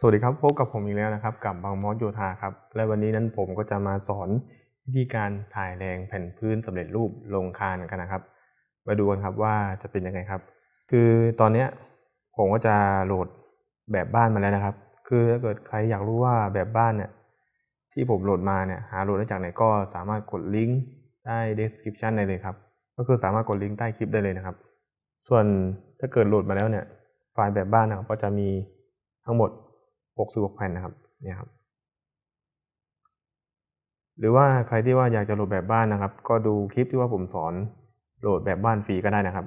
สวัสดีครับพบกับผมอีกแล้วนะครับ กับบางมอสโยธาครับ และวันนี้นั้นผมก็จะมาสอนวิธีการถ่ายแรงแผ่นพื้นสำเร็จรูปลงคานกันนะครับ มาดูกันครับว่าจะเป็นยังไงครับ คือตอนเนี้ยผมก็จะโหลดแบบบ้านมาแล้วนะครับ คือถ้าเกิดใครอยากรู้ว่าแบบบ้านเนี่ยที่ผมโหลดมาเนี่ยหาโหลดได้จากไหนก็สามารถกดลิงก์ใต้ description ได้เลยครับ ก็คือสามารถกดลิงก์ใต้คลิปได้เลยนะครับ ส่วนถ้าเกิดโหลดมาแล้วเนี่ยไฟล์แบบบ้านนะครับก็จะมีทั้งหมด 66แผ่นนะครับเนี่ยครับ หรือว่าใครที่ว่าอยากจะโหลดแบบบ้านนะครับ ก็ดูคลิปที่ว่าผมสอนโหลดแบบบ้านฟรีก็ได้นะครับ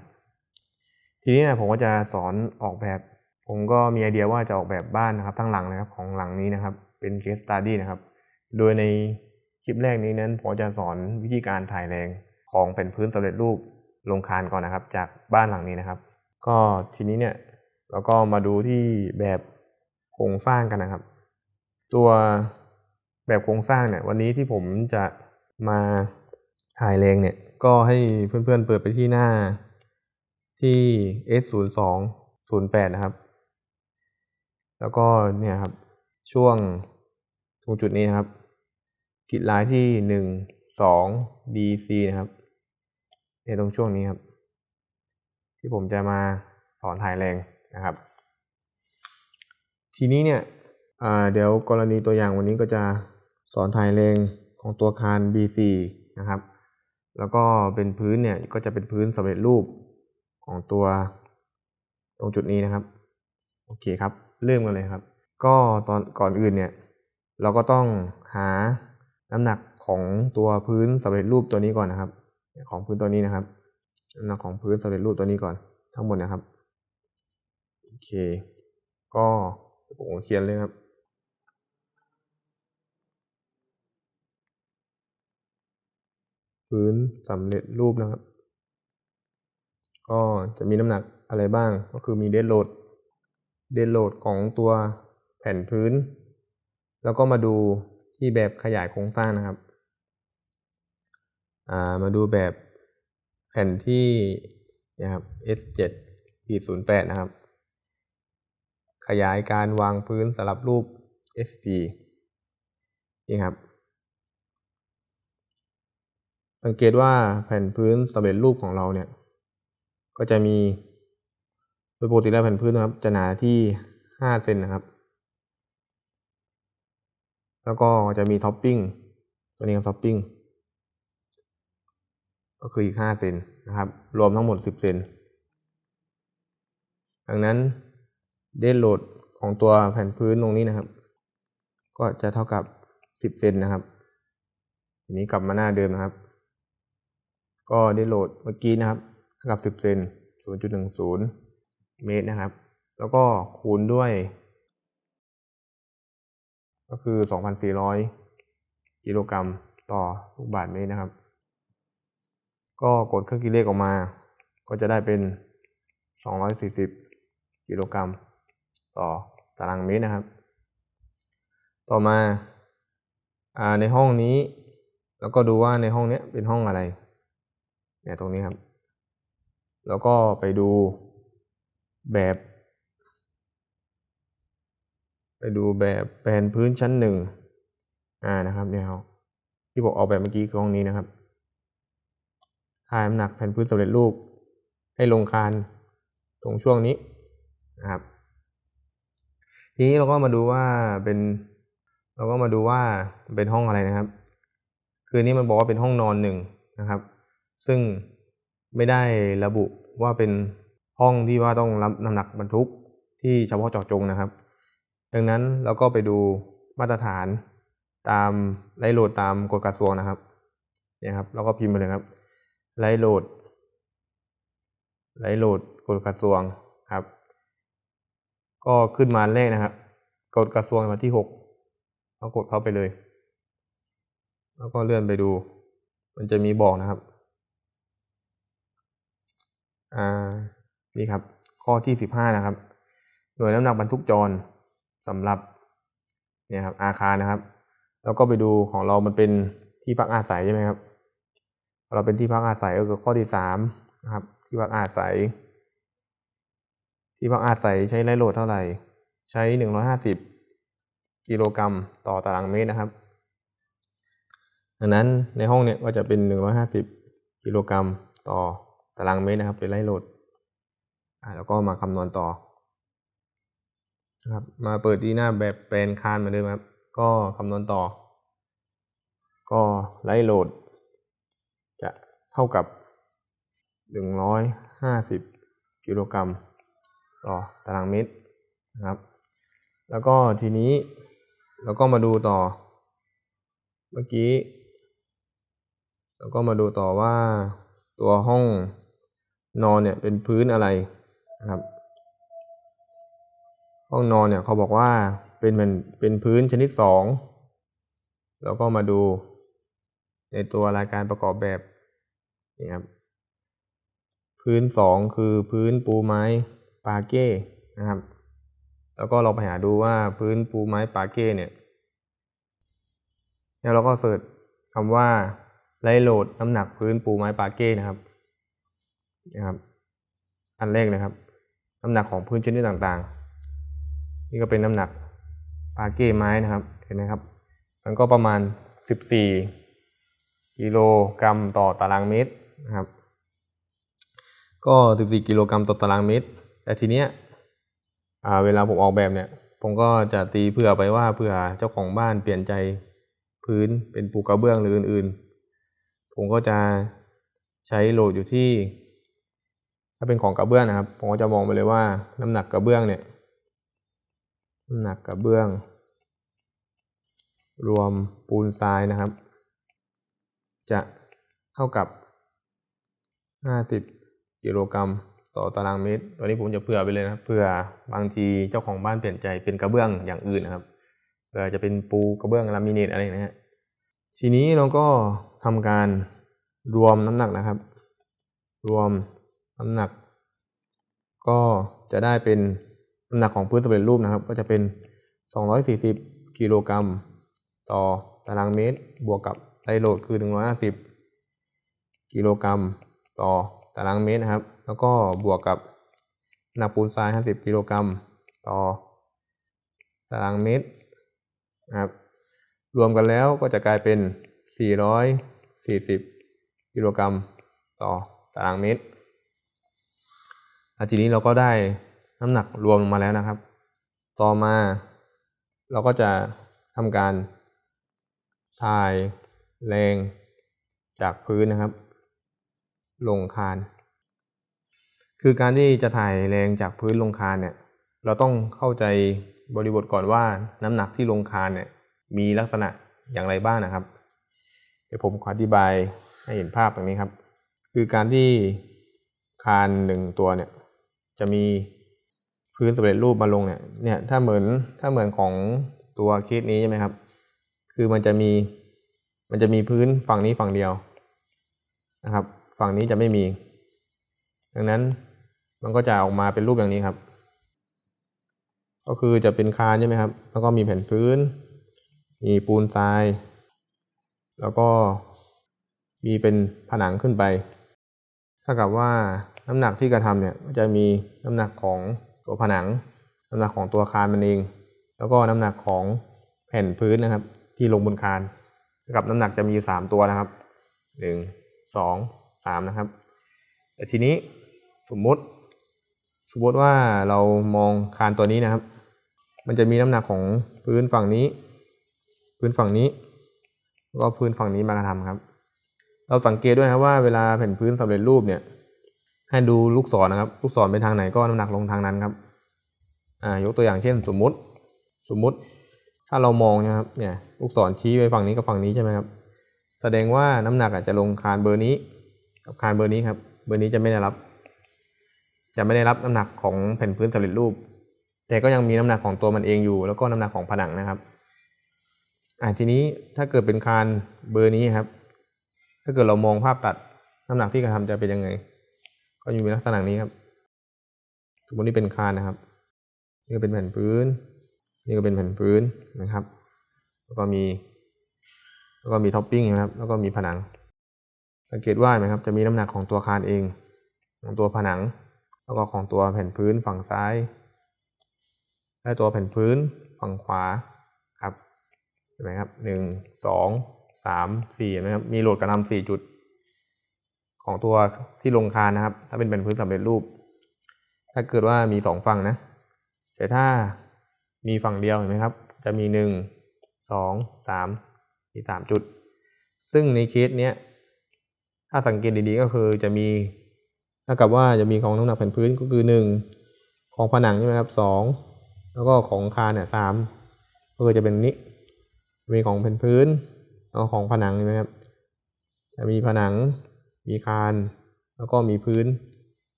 ทีนี้นะผมก็จะสอนออกแบบ ผมก็มีไอเดียว่าจะออกแบบบ้านนะครับ ทั้งหลังนะครับของหลังนี้นะครับ เป็น case study นะครับ โดยในคลิปแรกนี้นั้นผมจะสอนวิธีการถ่ายแรงของแผ่นพื้นสำเร็จรูปลงคานก่อนนะครับ จากบ้านหลังนี้นะครับ ก็ทีนี้เนี่ยเราก็มาดูที่แบบ ครงสร้างกันนะครับ ตัวแบบโครงสร้างเนี่ย วันนี้ที่ผมจะมาถ่ายแรงเนี่ย ก็ให้เพื่อนๆเปิดไปที่หน้าที่ S02 08นะครับ แล้วก็เนี่ยครับ ช่วงตรงจุดนี้นะครับกิดลายที่หนึ่งสอง BC นะครับในตรงช่วงนี้ครับ ที่ผมจะมาสอนถ่ายแรงนะครับ ทีนี้เนี่ยเดี๋ยวกรณีตัวอย่างวันนี้ก็จะสอนถ่ายแรงของตัวคาน B4 นะครับ แล้วก็เป็นพื้นเนี่ยก็จะเป็นพื้นสำเร็จรูปของตัวตรงจุดนี้นะครับ โอเคครับ เริ่มกันเลยครับ ก็ตอนก่อนอื่นเนี่ยเราก็ต้องหาน้ำหนักของตัวพื้นสำเร็จรูปตัวนี้ก่อนนะครับ ของพื้นตัวนี้นะครับน้ำหนักของพื้นสำเร็จรูปตัวนี้ก่อนทั้งหมดนะครับ โอเค ก็ ผมเขียนเลยครับ พื้นสำเร็จรูปนะครับ ก็จะมีน้ำหนักอะไรบ้าง ก็คือมีเดดโหลด เดดโหลดของตัวแผ่นพื้น แล้วก็มาดูที่แบบขยายโครงสร้างนะครับามาดูแบบแผ่นที่นะครับ S7 P08 นะครับ ขยายการวางพื้นสลับรูป SP นี่ครับ สังเกตว่าแผ่นพื้นสำเร็จรูปของเราเนี่ย ก็จะมีโดยปกติแล้วแผ่นพื้นนะครับ จะหนาที่ห้าเซนนะครับ แล้วก็จะมีท็อปปิ้งตัวนี้ครับท็อปปิ้งก็คืออีกห้าเซนนะครับ รวมทั้งหมดสิบเซนดังนั้น เดนโหลดของตัวแผ่นพื้นตรงนี้นะครับ ก็จะเท่ากับสิบเซนนะครับ ทีนี้กลับมาหน้าเดิมนะครับ ก็ได้โหลดเมื่อกี้นะครับเท่ากับสิบเซนศูนย์จุดหนึ่งศูนย์เมตรนะครับ แล้วก็คูณด้วย ก็คือสองพันสี่ร้อยกิโลกรัมต่อลูกบาศก์เมตรนะครับ ก็กดเครื่องคิดเลขออกมา ก็จะได้เป็นสองร้อยสี่สิบกิโลกรัม ต่อตารางเมตรนะครับ ต่อมาอ่าในห้องนี้ แล้วก็ดูว่าในห้องนี้เป็นห้องอะไรเนี่ยตรงนี้ครับ แล้วก็ไปดูแบบ ไปดูแบบแผนพื้นชั้นหนึ่งอ่านะครับเนี่ยครับที่บอกออกแบบเมื่อกี้คือห้องนี้นะครับทายน้ำหนักแผ่นพื้นสำเร็จรูปให้ลงคานตรงช่วงนี้นะครับ ทีนี้เราก็มาดูว่าเป็น เราก็มาดูว่าเป็นห้องอะไรนะครับ คือนี้มันบอกว่าเป็นห้องนอนหนึ่งนะครับ ซึ่งไม่ได้ระบุว่าเป็นห้องที่ว่าต้องรับน้ำหนักบรรทุกที่เฉพาะเจาะจงนะครับ ดังนั้นเราก็ไปดูมาตรฐานตามไลโหลดตามกฎกระทรวงนะครับเนี่ยครับเราก็พิมพ์ไปเลยครับไลโหลดไลโหลดกฎกระทรวงครับ ก็ขึ้นมาเลขนะครับกฎกระทรวงมาที่หกเรากดเข้าไปเลย แล้วก็เลื่อนไปดู มันจะมีบอกนะครับ อ่า นี่ครับ ข้อที่สิบห้านะครับ หน่วยน้ำหนักบรรทุกจรสำหรับเนี่ยครับอาคารนะครับ แล้วก็ไปดูของเรามันเป็นที่พักอาศัยใช่ไหมครับ เราเป็นที่พักอาศัยก็คือข้อที่สามนะครับ ที่พักอาศัย ที่พักอาศัยใช้ไร้โหลดเท่าไหร่ ใช้หนึ่งร้อยห้าสิบกิโลกรัมต่อตารางเมตรนะครับดังนั้นในห้องเนี่ยก็จะเป็นหนึ่งร้อยห้าสิบกิโลกรัมต่อตารางเมตรนะครับ เป็นไร่โหลดอ่าแล้วก็มาคำนวณต่อนะครับมาเปิดที่หน้าแบบแปลนคานเหมือนเดิมครับ ก็คำนวณต่อ ก็ไร่โหลด จะเท่ากับหนึ่งร้อยห้าสิบกิโลกรัม ต่อตารางเมตรนะครับ แล้วก็ทีนี้เราก็มาดูต่อ เมื่อกี้เราก็มาดูต่อว่าตัวห้องนอนเนี่ยเป็นพื้นอะไรนะครับ ห้องนอนเนี่ยเขาบอกว่าเป็นเหมือนเป็นพื้นชนิดสองแล้วก็มาดูในตัวรายการประกอบแบบนี่ครับ พื้นสองคือพื้นปูไม้ ปาเก้นะครับ แล้วก็เราไปหาดูว่าพื้นปูไม้ปาเก้เนี่ยแล้วเราก็เสิร์ชคำว่าไลโหลดน้ำหนักพื้นปูไม้ปาเก้นะครับนะครับ อันแรกนะครับ น้ำหนักของพื้นชนิดต่างๆ นี่ก็เป็นน้ำหนักปาเก้ไม้นะครับเห็นไหมครับ มันก็ประมาณ 14 กิโลกรัมต่อตารางเมตรนะครับ ก็ 14 กิโลกรัมต่อตารางเมตร แต่ทีเนี้ยเวลาผมออกแบบเนี่ย ผมก็จะตีเผื่อไปว่าเผื่อเจ้าของบ้านเปลี่ยนใจพื้นเป็นปูกระเบื้องหรืออื่นๆ ผมก็จะใช้โหลดอยู่ที่ ถ้าเป็นของกระเบื้องนะครับ ผมก็จะมองไปเลยว่าน้ำหนักกระเบื้องเนี่ยน้ำหนักกระเบื้อง รวมปูนทรายนะครับ จะเท่ากับ 50กิโลกรัม ต่อตารางเมตรตัวนี้ผมจะเผื่อไปเลยนะเผื่อบางทีเจ้าของบ้านเปลี่ยนใจเป็นกระเบื้องอย่างอื่นนะครับเผื่อจะเป็นปูกระเบื้องลามิเนตอะไรนะฮะทีนี้เราก็ทำการรวมน้ำหนักนะครับ รวมน้ำหนัก ก็จะได้เป็นน้ำหนักของพื้นสำเร็จรูปนะครับ ก็จะเป็น 240กิโลกรัมต่อตารางเมตร บวกกับไดโหลดคือ 150กิโลกรัมต่อ ตารางเมตรนะครับ แล้วก็บวกกับหนักปูนทราย 50 กิโลกรัมต่อ ตารางเมตรนะครับรวมกันแล้วก็จะกลายเป็น 440 กิโลกรัมต่อตารางเมตรอะทีนี้เราก็ได้น้ำหนักรวมมาแล้วนะครับ ต่อมาเราก็จะทำการถ่ายแรงจากพื้นนะครับ ลงคาน คือการที่จะถ่ายแรงจากพื้นลงคานเนี่ย เราต้องเข้าใจบริบทก่อนว่าน้ำหนักที่ลงคานเนี่ยมีลักษณะอย่างไรบ้างนะครับ เดี๋ยวผมขออธิบายให้เห็นภาพตรงนี้ครับ คือการที่คานหนึ่งตัวเนี่ยจะมีพื้นสำเร็จรูปมาลงเนี่ย เนี่ยถ้าเหมือนถ้าเหมือนของตัวเคสนี้ใช่ไหมครับ คือมันจะมีมันจะมีพื้นฝั่งนี้ฝั่งเดียวนะครับ ฝั่งนี้จะไม่มี ดังนั้นมันก็จะออกมาเป็นรูปอย่างนี้ครับ ก็คือจะเป็นคานใช่ไหมครับ แล้วก็มีแผ่นพื้น มีปูนทราย แล้วก็มีเป็นผนังขึ้นไปถ้ากับว่าน้ำหนักที่กระทำเนี่ยจะมีน้ำหนักของตัวผนัง น้ำหนักของตัวคานมันเอง แล้วก็น้ำหนักของแผ่นพื้นนะครับ ที่ลงบนคานกับน้ำหนักจะมีสามตัวนะครับหนึ่งสอง ตามนะครับ แต่ทีนี้สมมติสมมติว่าเรามองคานตัวนี้นะครับ มันจะมีน้ำหนักของพื้นฝั่งนี้ พื้นฝั่งนี้แล้วก็พื้นฝั่งนี้มากระทำครับ เราสังเกตด้วยครับว่าเวลาแผ่นพื้นสำเร็จรูปเนี่ยให้ดูลูกศรนะครับ ลูกศรไปทางไหนก็น้ำหนักลงทางนั้นครับอ่ายกตัวอย่างเช่นสมมติสมมติ ถ้าเรามองนะครับเนี่ยลูกศรชี้ไปฝั่งนี้กับฝั่งนี้ใช่ไหมครับแสดงว่าน้ำหนักอาจจะลงคานเบอร์นี้ กับคานเบอร์นี้ครับ เบอร์นี้จะไม่ได้รับ จะไม่ได้รับน้ำหนักของแผ่นพื้นสำเร็จรูป แต่ก็ยังมีน้ำหนักของตัวมันเองอยู่ แล้วก็น้ำหนักของผนังนะครับอ่าทีนี้ถ้าเกิดเป็นคานเบอร์นี้ครับ ถ้าเกิดเรามองภาพตัดน้ำหนักที่กระทำจะเป็นยังไง ก็อยู่ในลักษณะนี้ครับสมมตินี่เป็นคานนะครับนี่ก็เป็นแผ่นพื้น นี่ก็เป็นแผ่นพื้นนะครับ แล้วก็มี แล้วก็มีท็อปปิ้งนะครับ แล้วก็มีผนัง สังเกตว่าไหมครับจะมีน้ำหนักของตัวคานเอง ของตัวผนัง แล้วก็ของตัวแผ่นพื้นฝั่งซ้าย และตัวแผ่นพื้นฝั่งขวาครับห็นไหมครับหนึ่งสองสามสี่นไหมครับมีโหลดกระทำสี่จุด ของตัวที่ลงคานนะครับ ถ้าเป็นแผ่นพื้นสำเร็จรูป ถ้าเกิดว่ามีสองฝั่งนะแต่ถ้ามีฝั่งเดียวเห็นไหมครับ จะมีหนึ่งสองสามมีสามจุด ซึ่งในเคสเนี้ย ถ้าสังเกตดีๆก็คือจะมีเท่ากับว่าจะมีของน้ำหนักแผ่นพื้นก็คือหนึ่งของผนังใช่ไหมครับสองแล้วก็ของคานเนี่ยสามก็คือจะเป็นนี้ มีของแผ่นพื้นแล้วของผนังใช่ไหมครับจะมีผนัง มีคาน แล้วก็มีพื้น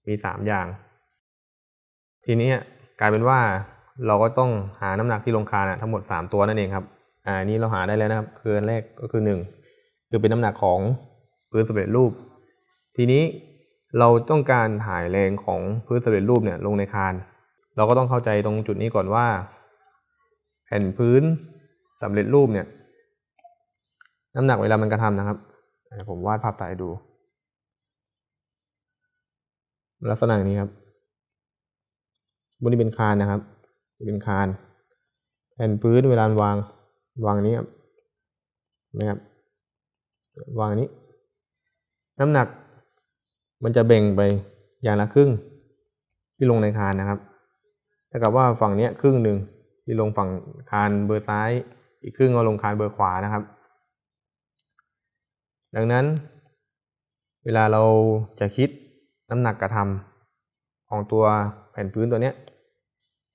มีสามอย่าง ทีนี้กลายเป็นว่าเราก็ต้องหาน้ำหนักที่ลงคานทั้งหมดสามตัวนั่นเองครับอ่านี่เราหาได้แล้วนะครับคืออันแรกก็คือหนึ่งคือเป็นน้ำหนักของ พื้นสำเร็จรูป ทีนี้เราต้องการถ่ายแรงของพื้นสำเร็จรูปเนี่ยลงในคาน เราก็ต้องเข้าใจตรงจุดนี้ก่อนว่า แผ่นพื้นสำเร็จรูปเนี่ย น้ำหนักเวลามันกระทำนะครับ ผมวาดภาพถ่ายให้ดู ลักษณะอย่างนี้ครับบนนี้เป็นคานนะครับ เป็นคาน แผ่นพื้นเวลาวางวางนี้ครับนะครับ วางอัน น้ำหนัก มันจะแบ่งไปอย่างละครึ่งที่ลงในคานนะครับถ้ากับว่าฝั่งเนี้ยครึ่งหนึ่งที่ลงฝั่งคานเบอร์ซ้าย อีกครึ่งก็ลงคานเบอร์ขวานะครับ ดังนั้น เวลาเราจะคิดน้ำหนักกระทำของตัวแผ่นพื้นตัวเนี้ย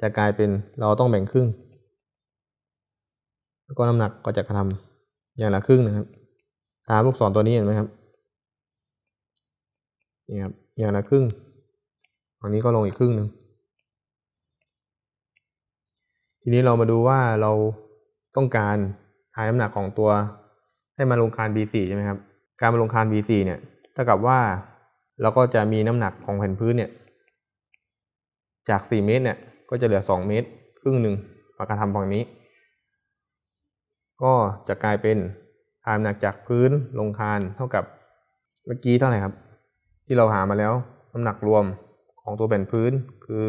จะกลายเป็นเราต้องแบ่งครึ่ง แล้วก็น้ำหนักก็จะกระทำอย่างละครึ่งนะครับตามลูกศรตัวนี้เห็นไหมครับ นี่ครับอย่างละครึ่ง อันนี้ก็ลงอีกครึ่งหนึ่งทีนี้เรามาดูว่าเราต้องการหาน้ำหนักของตัวให้มาลงคาน B4 ใช่ไหมครับ การมาลงคาน B4 เนี่ยเท่ากับว่าเราก็จะมีน้ำหนักของแผ่นพื้นเนี่ย จาก 4 เมตรเนี่ยก็จะเหลือ 2 เมตร ครึ่งหนึ่งมากรทำฝั่งนี้ ก็จะกลายเป็นทานน้ำหนักจากพื้นลงคานเท่ากับเมื่อกี้เท่าไหร่ครับ ที่เราหามาแล้วน้ำหนักรวมของตัวแผ่นพื้นคือ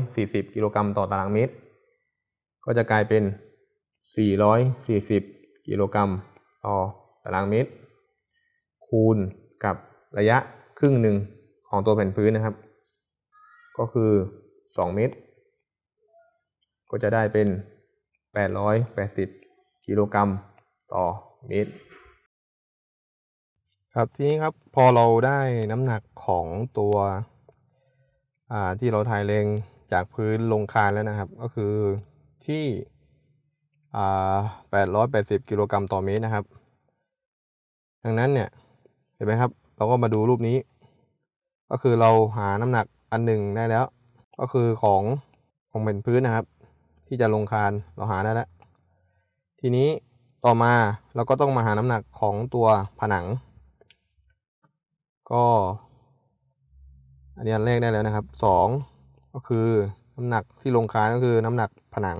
440 กิโลกรัมต่อตารางเมตร ก็จะกลายเป็น 440 กิโลกรัมต่อตารางเมตร คูณกับระยะครึ่งหนึ่งของตัวแผ่นพื้นนะครับ ก็คือ 2 เมตร ก็จะได้เป็น 880 กิโลกรัมต่อเมตร ครับทีนี้ครับพอเราได้น้ำหนักของตัวที่เราถ่ายแรงจากพื้นลงคานแล้วนะครับ ก็คือที่ 880 กิโลกรัมต่อเมตรนะครับ ดังนั้นเนี่ยเห็นไหมครับ เราก็มาดูรูปนี้ ก็คือเราหาน้ำหนักอันหนึ่งได้แล้ว ก็คือของของเป็นพื้นนะครับ ที่จะลงคานเราหาได้แล้ว ทีนี้ต่อมาเราก็ต้องมาหาน้ำหนักของตัวผนัง ก็อันนี้อันแรกได้แล้วนะครับสองก็คือน้ำหนักที่ลงคานก็คือน้ำหนักผนัง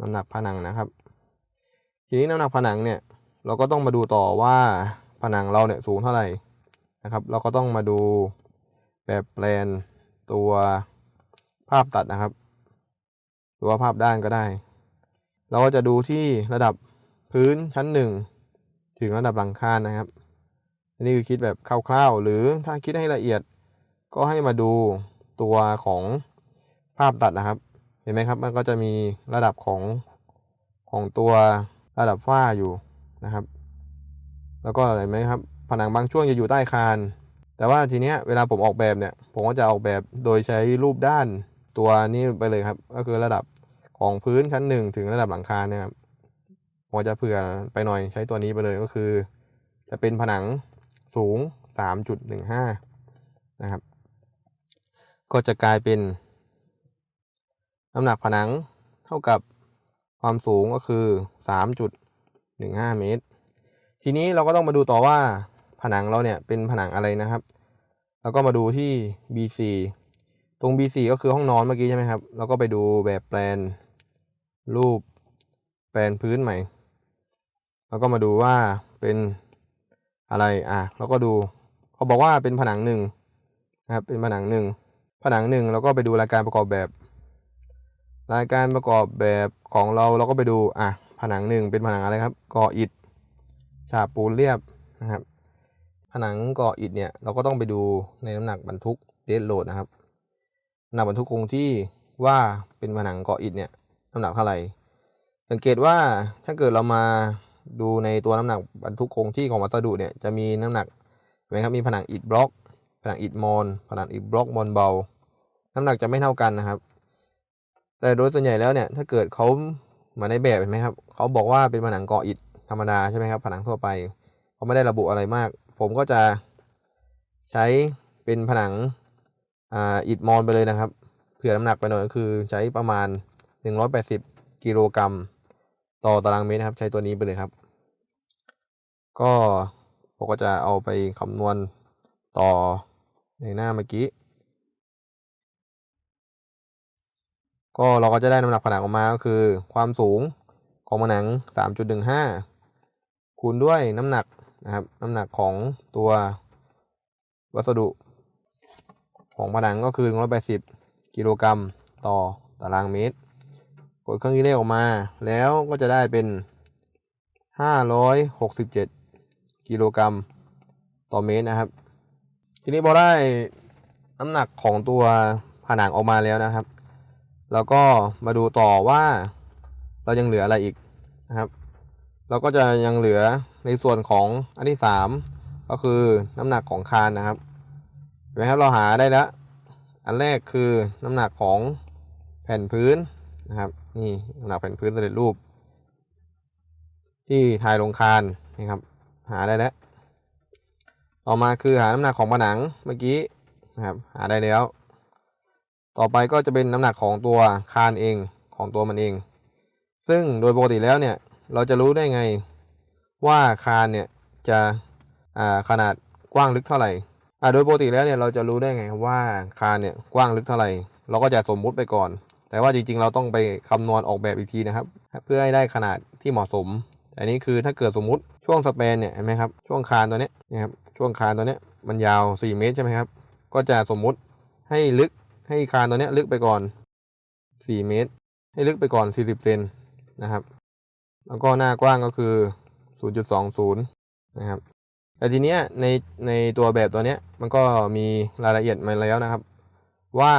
น้ำหนักผนังนะครับ ทีนี้น้ำหนักผนังเนี่ยเราก็ต้องมาดูต่อว่าผนังเราเนี่ยสูงเท่าไหร่นะครับ เราก็ต้องมาดูแบบแปลนตัวภาพตัดนะครับ หรือว่าภาพด้านก็ได้ เราก็จะดูที่ระดับพื้นชั้นหนึ่งถึงระดับหลังคานะครับ อันนี้คือคิดแบบคร่าวๆ หรือถ้าคิดให้ละเอียดก็ให้มาดูตัวของภาพตัดนะครับ เห็นไหมครับ มันก็จะมีระดับของของตัวระดับฝ้าอยู่นะครับ แล้วก็เห็นไหมครับ ผนังบางช่วงจะอยู่ใต้คาน แต่ว่าทีเนี้ยเวลาผมออกแบบเนี่ย ผมก็จะออกแบบโดยใช้รูปด้านตัวนี้ไปเลยครับ ก็คือระดับของพื้นชั้นหนึ่งถึงระดับหลังคาเนี่ยครับผมจะเผื่อไปหน่อยใช้ตัวนี้ไปเลยก็คือ จะเป็นผนัง สูง 3.15 นะครับ ก็จะกลายเป็นน้ำหนักผนังเท่ากับความสูงก็คือ 3.15 เมตร ทีนี้เราก็ต้องมาดูต่อว่าผนังเราเนี่ยเป็นผนังอะไรนะครับ แล้วก็มาดูที่ B4 ตรง B4 ก็คือห้องนอนเมื่อกี้ใช่ไหมครับเราก็ไปดูแบบแปลนรูปแปลนพื้นใหม่ แล้วก็มาดูว่าเป็น อะไรอะเราก็ดูเขาบอกว่าเป็นผนังหนึ่งนะครับเป็นผนังหนึ่งผนังหนึ่งเราก็ไปดูรายการประกอบแบบ รายการประกอบแบบของเราเราก็ไปดูอะผนังหนึ่งเป็นผนังอะไรครับก่ออิฐฉาบปูนเรียบนะครับ ผนังก่ออิฐเนี่ยเราก็ต้องไปดูในน้ำหนักบรรทุกเดดโหลดนะครับน้ำหนักบรรทุกคงที่ว่าเป็นผนังก่ออิฐเนี่ยน้ำหนักเท่าไหร่สังเกตว่าถ้าเกิดเรามา ดูในตัวน้ำหนักบรรทุกคงที่ของวัสดุเนี่ยจะมีน้ำหนักเห็นไหมครับมีผนังอิฐบล็อก ผนังอิฐมอนผนังอิฐบล็อกมอนเบา น้ำหนักจะไม่เท่ากันนะครับ แต่โดยส่วนใหญ่แล้วเนี่ยถ้าเกิดเขามือนในแบบเห็นไหมครับเขาบอกว่าเป็นผนังก่ออิฐธรรมดาใช่ไหมครับผนังทั่วไปเขาไม่ได้ระบุอะไรมาก ผมก็จะใช้เป็นผนังอ่าอิฐมอนไปเลยนะครับเผื่อน้ำหนักไปหน่อยก็คือใช้ประมาณ 180 กิโลกรัม ต่อตารางเมตรนะครับ ใช้ตัวนี้ไปเลยครับ ก็ผมก็จะเอาไปคำนวณต่อในหน้าเมื่อกี้ ก็เราก็จะได้น้ำหนักผนังออกมาก็คือ ความสูงของผนัง 3.15 คูณด้วยน้ำหนักนะครับน้ำหนักของตัววัสดุ ของผนังก็คือ 180 กิโลกรัมต่อตารางเมตร กดเครื่องคิดเลขออกมา แล้วก็จะได้เป็น 567 กิโลกรัมต่อเมตรนะครับ ทีนี้พอได้น้ำหนักของตัวผนังออกมาแล้วนะครับแล้วก็มาดูต่อว่าเรายังเหลืออะไรอีกนะครับ เราก็จะยังเหลือในส่วนของอันที่สามก็คือน้ำหนักของคานนะครับเห็นไหมครับเราหาได้แล้ว อันแรกคือน้ำหนักของแผ่นพื้นนะครับ นี่น้ำหนักแผ่นพื้นสำเร็จรูป ที่ทายลงคานนะครับ หาได้แล้ว ต่อมาคือหาน้ำหนักของผนังเมื่อกี้นะครับ หาได้แล้ว ต่อไปก็จะเป็นน้ำหนักของตัวคานเองของตัวมันเอง ซึ่งโดยปกติแล้วเนี่ยเราจะรู้ได้ไงว่าคานเนี่ยจะขนาดกว้างลึกเท่าไหร่อ่าโดยปกติแล้วเนี่ยเราจะรู้ได้ไงว่าคานเนี่ยกว้างลึกเท่าไหร่ เราก็จะสมมุติไปก่อน แต่ว่าจริงๆ เราต้องไปคำนวณออกแบบอีกทีนะครับ เพื่อให้ได้ขนาดที่เหมาะสมแต่นี้คือถ้าเกิดสมมุติ ช่วงสเปนเนี่ยเห็นไหมครับช่วงคานตัวเนี้ยนะครับช่วงคานตัวเนี้ยมันยาว 4 เมตรใช่ไหมครับ ก็จะสมมุติให้ลึกให้คานตัวเนี้ยลึกไปก่อน 4 เมตร ให้ลึกไปก่อน 40เซนนะครับ แล้วก็หน้ากว้างก็คือ 0.20 นะครับแต่ทีเนี้ยในในตัวแบบตัวเนี้ยมันก็มีรายละเอียดมาแล้วนะครับ ว่า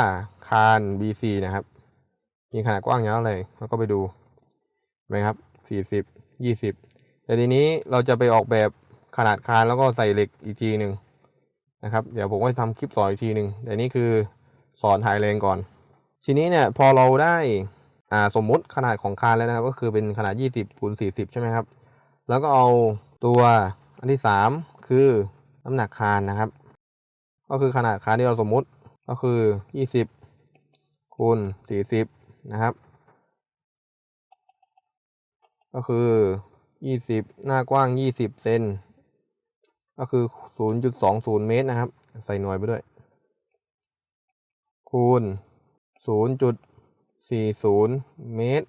คาน B4 นะครับ มีขนาดกว้างยาวอะไรแล้วก็ไปดูเห็นไหมครับ 40 20 แต่ทีนี้เราจะไปออกแบบขนาดคานแล้วก็ใส่เหล็กอีกทีหนึ่งนะครับ เดี๋ยวผมก็จะทำคลิปสอนอีกทีหนึ่งแต่นี่คือสอนถ่ายแรงก่อน ทีนี้เนี่ยพอเราได้อ่าสมมุติขนาดของคานแล้วนะครับ ก็คือเป็นขนาด 20คูณ40 ใช่ไหมครับ แล้วก็เอาตัวอันที่ 3 คือน้ำหนักคานนะครับ ก็คือขนาดคานที่เราสมมุติก็คือ 20คูณ40 นะครับ ก็คือ 20หน้ากว้าง20เซนก็คือ0.20เมตรนะครับ ใส่หน่วยไปด้วย คูณ0.40เมตร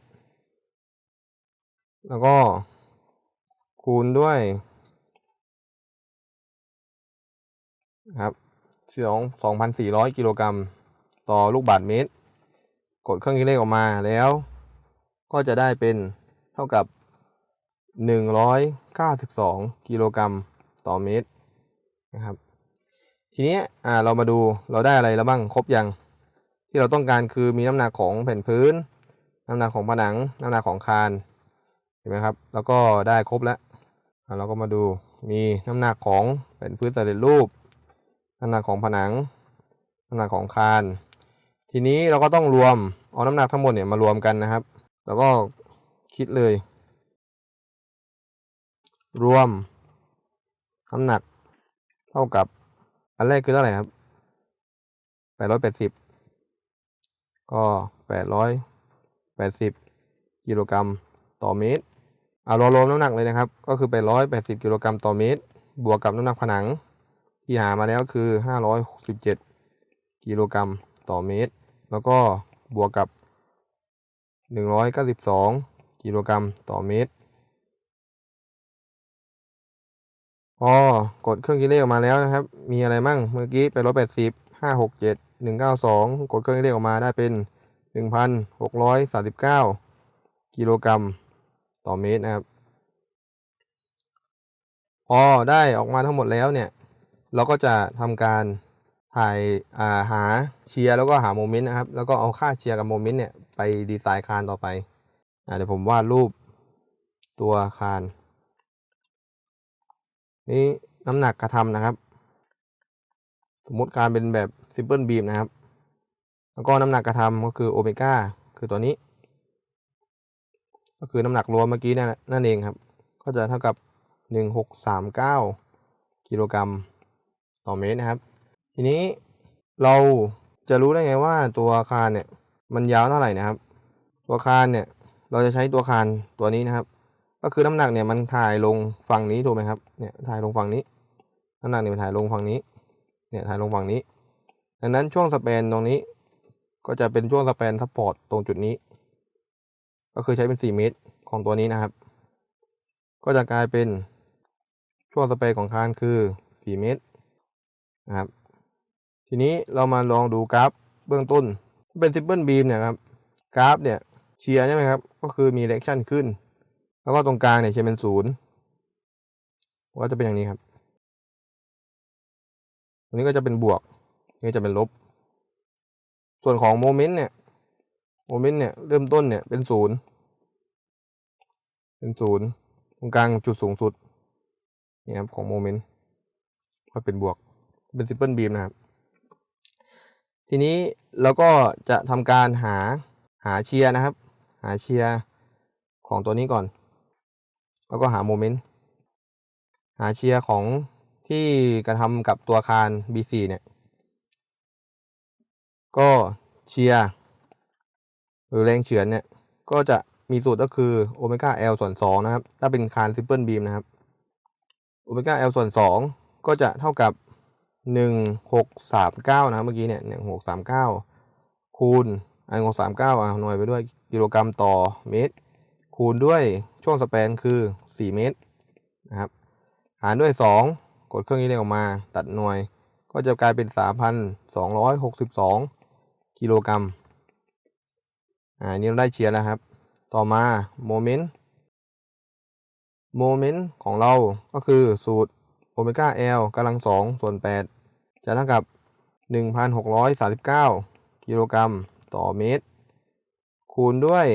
แล้วก็คูณด้วยครับสองสองพันสี่ร้อยกิโลกรัมต่อลูกบาศก์เมตร กดเครื่องคิดเลขออกมาแล้ว ก็จะได้เป็นเท่ากับ 192 กิโลกรัมต่อเมตรนะครับ ทีนี้อ่าเรามาดูเราได้อะไรแล้วบ้างครบยัง ที่เราต้องการคือมีน้ำหนักของแผ่นพื้น น้ำหนักของผนัง น้ำหนักของคานเห็นไหมครับ แล้วก็ได้ครบแล้วอ่าเราก็มาดูมีน้ำหนักของแผ่นพื้นสำเร็จรูป น้ำหนักของผนัง น้ำหนักของคาน ทีนี้เราก็ต้องรวมเอาน้ำหนักทั้งหมดเนี่ยมารวมกันนะครับ แล้วก็คิดเลย รวมน้ำหนักเท่ากับ อันแรกคือเท่าไหร่ครับแปดร้อยแปดสิบก็แปดร้อยแปดสิบกิโลกรัมต่อเมตรเอาเรารวมน้ำหนักเลยนะครับ ก็คือแปดร้อยแปดสิบกิโลกรัมต่อเมตร บวกกับน้ำหนักผนัง ที่หามาแล้วคือห้าร้อยหกสิบเจ็ดกิโลกรัมต่อเมตร แล้วก็บวกกับหนึ่งร้อยเก้าสิบสองกิโลกรัมต่อเมตร พอกดเครื่องคิดเลขออกมาแล้วนะครับ มีอะไรมั่ง เมื่อกี้เป็นร้อยแปดสิบห้าหกเจ็ดหนึ่งเก้าสองกดเครื่องคิดเลขออกมาได้เป็นหนึ่งพันหกร้อยสามสิบเก้ากิโลกรัมต่อเมตรนะครับ พอได้ออกมาทั้งหมดแล้วเนี่ย เราก็จะทำการถ่ายาหาเชียร์แล้วก็หาโมเมนต์นะครับ แล้วก็เอาค่าเชียร์กับโมเมนต์เนี่ยไปดีไซน์คานต่อไปอเดี๋ยวผมวาดรูปตัวคาน นี่น้ำหนักกระทำนะครับ สมมติการเป็นแบบซิมเพิลบีมนะครับ แล้วก็น้ำหนักกระทำก็คือโอเมก้าคือตัวนี้ ก็คือน้ำหนักรวมเมื่อกี้นั่นเองครับ ก็จะเท่ากับ 1639 กิโลกรัมต่อเมตรนะครับ ทีนี้เราจะรู้ได้ไงว่าตัวคานเนี่ยมันยาวเท่าไหร่นะครับ ตัวคานเนี่ยเราจะใช้ตัวคานตัวนี้นะครับ ก็คือน้ำหนักเนี่ยมันถ่ายลงฝั่งนี้ถูกไหมครับ เนี่ยถ่ายลงฝั่งนี้ น้ำหนักเนี่ยมันถ่ายลงฝั่งนี้ เนี่ยถ่ายลงฝั่งนี้ ดังนั้นช่วงสเปนตรงนี้ ก็จะเป็นช่วงสเปนซัพพอร์ตตรงจุดนี้ ก็คือใช้เป็น 4 เมตรของตัวนี้นะครับ ก็จะกลายเป็นช่วงสเปนของคานคือ 4 เมตรนะครับ ทีนี้เรามาลองดูกราฟเบื้องต้น เป็นซิมเปิลบีมเนี่ยครับ กราฟเนี่ยเชียร์ใช่ไหมครับ ก็คือมีเร c ชั่นขึ้น แล้วก็ตรงกลางเนี่ยเชียร์เป็นศูนย์ก็จะเป็นอย่างนี้ครับตรงนี้ก็จะเป็นบวก นี่จะเป็นลบ ส่วนของโมเมนต์เนี่ยโมเมนต์เนี่ยเริ่มต้นเนี่ยเป็นศูนย์เป็นศูนย์ตรงกลางจุดสูงสุดนี่ครับของโมเมนต์ก็เป็นบวกเป็นซิมเปิลบีมนะครับ ทีนี้เราก็จะทำการหาหาเชียร์นะครับ หาเชียร์ของตัวนี้ก่อน แล้วก็หาโมเมนต์หาเชียร์ของที่กระทำกับตัวอาคาร B4 เนี่ย ก็เชียร์หรือแรงเฉือนเนี่ย ก็จะมีสูตรก็คือโอเมก้า L ส่วน2นะครับ ถ้าเป็นคานซิมเปิลบีมนะครับโอเมก้า L ส่วน 2 ก็จะเท่ากับ 1639 นะครับ เมื่อกี้เนี่ย1639 คูณไอัน639อะหน่วยไปด้วยกิโลกรัมต่อเมตร คูณด้วยช่วงสเปนคือ 4 เมตรนะครับหารด้วย 2 กดเครื่องนี้เลขออกมาตัดหน่วย ก็จะกลายเป็น 3,262 กิโลกรัมอ่านี่เราได้เชียร์แล้วครับ ต่อมาโมเมนต์โมเมนต์ของเราก็คือสูตรโอเมก้า L กำลัง 2 ส่วน 8 จะเท่ากับ 1,639 กิโลกรัมต่อเมตร คูณด้วย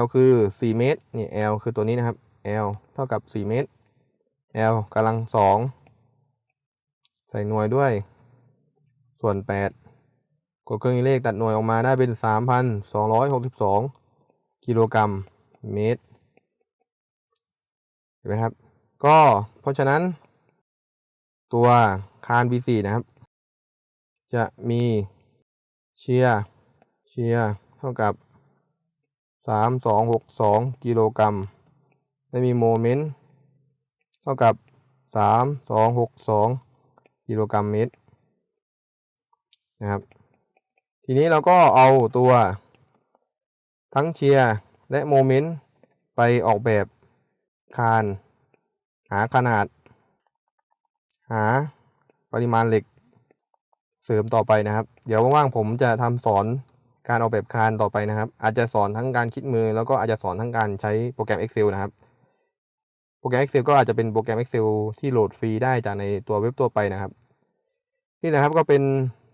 L คือ 4 เมตร นี่ L คือตัวนี้นะครับ L เท่ากับ 4 เมตร L กำลัง 2 ใส่หน่วยด้วย ส่วน 8กดเครื่องคิเลขตัดหน่วยออกมาได้เป็น 3,262 กิโลกรัมเมตร เห็นไหมครับ ก็เพราะฉะนั้น ตัวคาน B4 นะครับ จะมีเชียร์เชียร์เท่ากับ 3262 กิโลกรัมและมีโมเมนต์เท่ากับ 3262 กิโลกรัมเมตรนะครับ ทีนี้เราก็เอาตัวทั้งเชียร์และโมเมนต์ไปออกแบบคาน หาขนาด หาปริมาณเหล็กเสริมต่อไปนะครับ เดี๋ยวว่างๆผมจะทำสอน การออกแบบคานต่อไปนะครับ อาจจะสอนทั้งการคิดมือ แล้วก็อาจจะสอนทั้งการใช้โปรแกรม Excel นะครับ โปรแกรม Excel ก็อาจจะเป็นโปรแกรม Excel ที่โหลดฟรีได้จากในตัวเว็บตัวไปนะครับนี่นะครับก็เป็น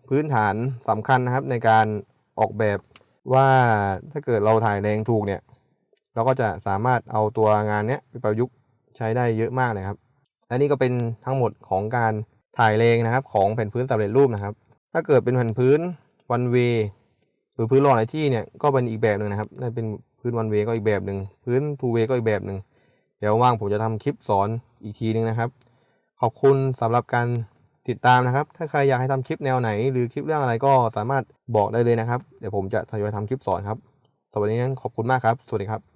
พื้นฐานสำคัญนะครับในการออกแบบว่าถ้าเกิดเราถ่ายแรงถูกเนี่ย เราก็จะสามารถเอาตัวงานเนี้ยไปประยุกต์ใช้ได้เยอะมากเลยครับ และนี่ก็เป็นทั้งหมดของการถ่ายแรงนะครับ ของแผ่นพื้นสำเร็จรูปนะครับ ถ้าเกิดเป็นแผ่นพื้นวันเว หรือพื้นรอหลายที่เนี่ยก็เป็นอีกแบบหนึ่งนะครับถ้าเป็นพื้นวันเวก็อีกแบบหนึ่งพื้นทูเวก็อีกแบบหนึ่งเดี๋ยวว่างผมจะทำคลิปสอนอีกทีนึงนะครับ ขอบคุณสำหรับการติดตามนะครับ ถ้าใครอยากให้ทำคลิปแนวไหน หรือคลิปเรื่องอะไรก็สามารถบอกได้เลยนะครับ เดี๋ยวผมจะทยอยทำคลิปสอนครับสำหรับวันนี้ขอบคุณมากครับ สวัสดีครับ